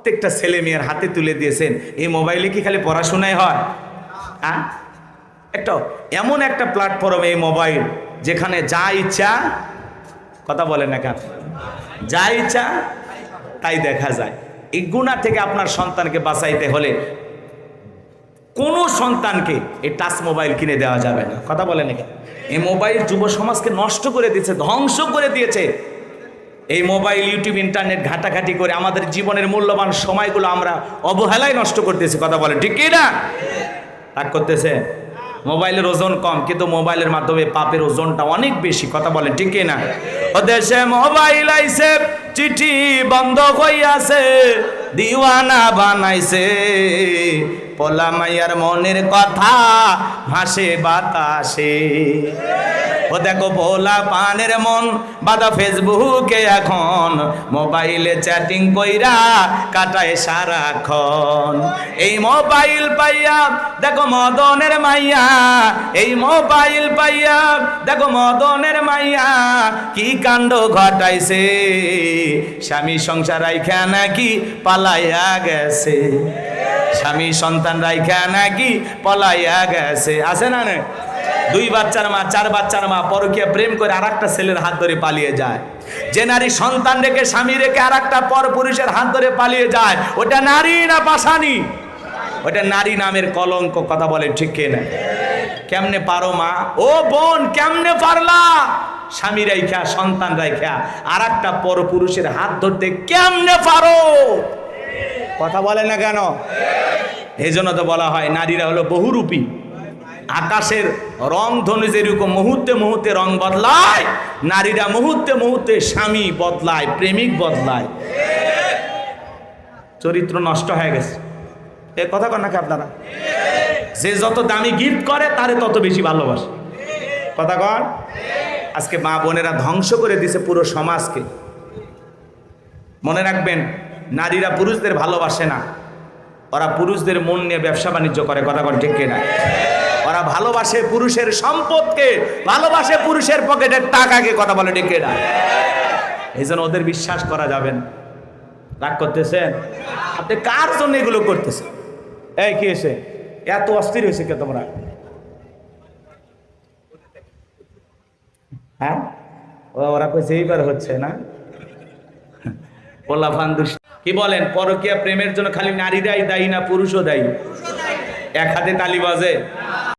প্রত্যেকটা ছেলে মেয়ের হাতে তুলে দিয়েছেন। এই মোবাইলে কি খালি পড়াশোনায় হয়? হ্যাঁ? একটা, এমন একটা প্ল্যাটফর্ম এই মোবাইল যেখানে যা ইচ্ছা, কথা বলেন না কেন? যা ইচ্ছা, তাই দেখা যায়। এই গুণা থেকে আপনার সন্তানকে বাঁচাইতে হলে কোনো সন্তানকে এই টাচ মোবাইল কিনে দেওয়া যাবে না। কথা বলেন না কেন? এই মোবাইল যুব সমাজকে নষ্ট করে দিয়েছে, ধ্বংস করে দিয়েছে। এই মোবাইল, ইউটিউব, ইন্টারনেট ঘাটাঘাটি করে আমাদের জীবনের মূল্যবান সময়গুলো আমরা অবহেলায় নষ্ট করতেছি, কথা বলে ঠিক কি না? রাগ করতেছে? মোবাইলের ওজন কম, কিন্তু মোবাইলের মাধ্যমে পাপের ওজনটা অনেক বেশি, কথা বলেন, ঠিক না? দেশে মোবাইল আইসে চিঠি বন্ধ হইয়াছে, দিওয়ানা বানাইছে। পোলা মাইয়ার মনের কথা ভাসে বাতাসে। ও দেখো ভোলা পানের মন বাদা ফেসবুকে এখন। মোবাইলে চ্যাটিং কইরা কাটায় সারাক্ষণ। এই মোবাইল পাইয়া, দেখো মদনের মাইয়া। এই মোবাইল পাইয়া, দেখো মদনের মাইয়া। কি কাণ্ড ঘটাইছে? স্বামী সংসার রাইখা নাকি পালাইয়া গেছে। স্বামী সন্তান রাইখা নাকি পলাইয়া গেছে। আছে না না দুই বাচ্চার মা, চার বাচ্চার মা পরকিয়া প্রেম করে আর একটা ছেলের হাত ধরে পালিয়ে যায়। যে নারী সন্তান রেখে স্বামী রেখে আর একটা পর পুরুষের হাত ধরে পালিয়ে যায়, ওটা নারী না পাশানি? ওটা নারী নামের কলঙ্ক, কথা বলে ঠিক কে না কেমনে পারো মা? ও বোন, কেমনে পারলা? স্বামী রাইখা, সন্তান রাইখা আর একটা পর পুরুষের হাত ধরতে কেমনে পারো? কথা বলে না কেন? এই জন্য তো বলা হয়, নারীরা হলো বহুরূপী। আকাশের রং ধনু যেরকম, মুহূর্তে মুহূর্তে রং বদলায়, নারীরা মুহূর্তে মুহূর্তে স্বামী বদলায়, প্রেমিক বদলায়। চরিত্র নষ্ট হয়ে গেছে। এ কথা কর নাকি আপনারা? যে যত দামি গিফট করে, তারে তত বেশি ভালোবাসে। কথা কর আজকে মা বোনেরা ধ্বংস করে দিছে পুরো সমাজকে। মনে রাখবেন, নারীরা পুরুষদের ভালোবাসে না। ওরা পুরুষদের মন নিয়ে ব্যবসা বাণিজ্য করে, কথা কর ঠিক কিনা? ওরা ভালোবাসে পুরুষের সম্পদকে, ভালোবাসে পুরুষের পকেটের টাকাকে, কথা বলে ঠিক কিনা? এই জন্য ওদের বিশ্বাস করা যাবে না। রাগ করতেছেন? আপনি কার জন্য এগুলো করতেছেন? এই কি এসে এত অস্থির হয়েছে কে তোমরা? হ্যাঁ? ওরা কইছে এইবার হচ্ছে না? পোলাফান দুষ্ট। কি বলেন, পরকীয়া প্রেমের জন্য খালি নারীরাই দায়ী না পুরুষও দায়ী? এক হাতে তালি বাজে।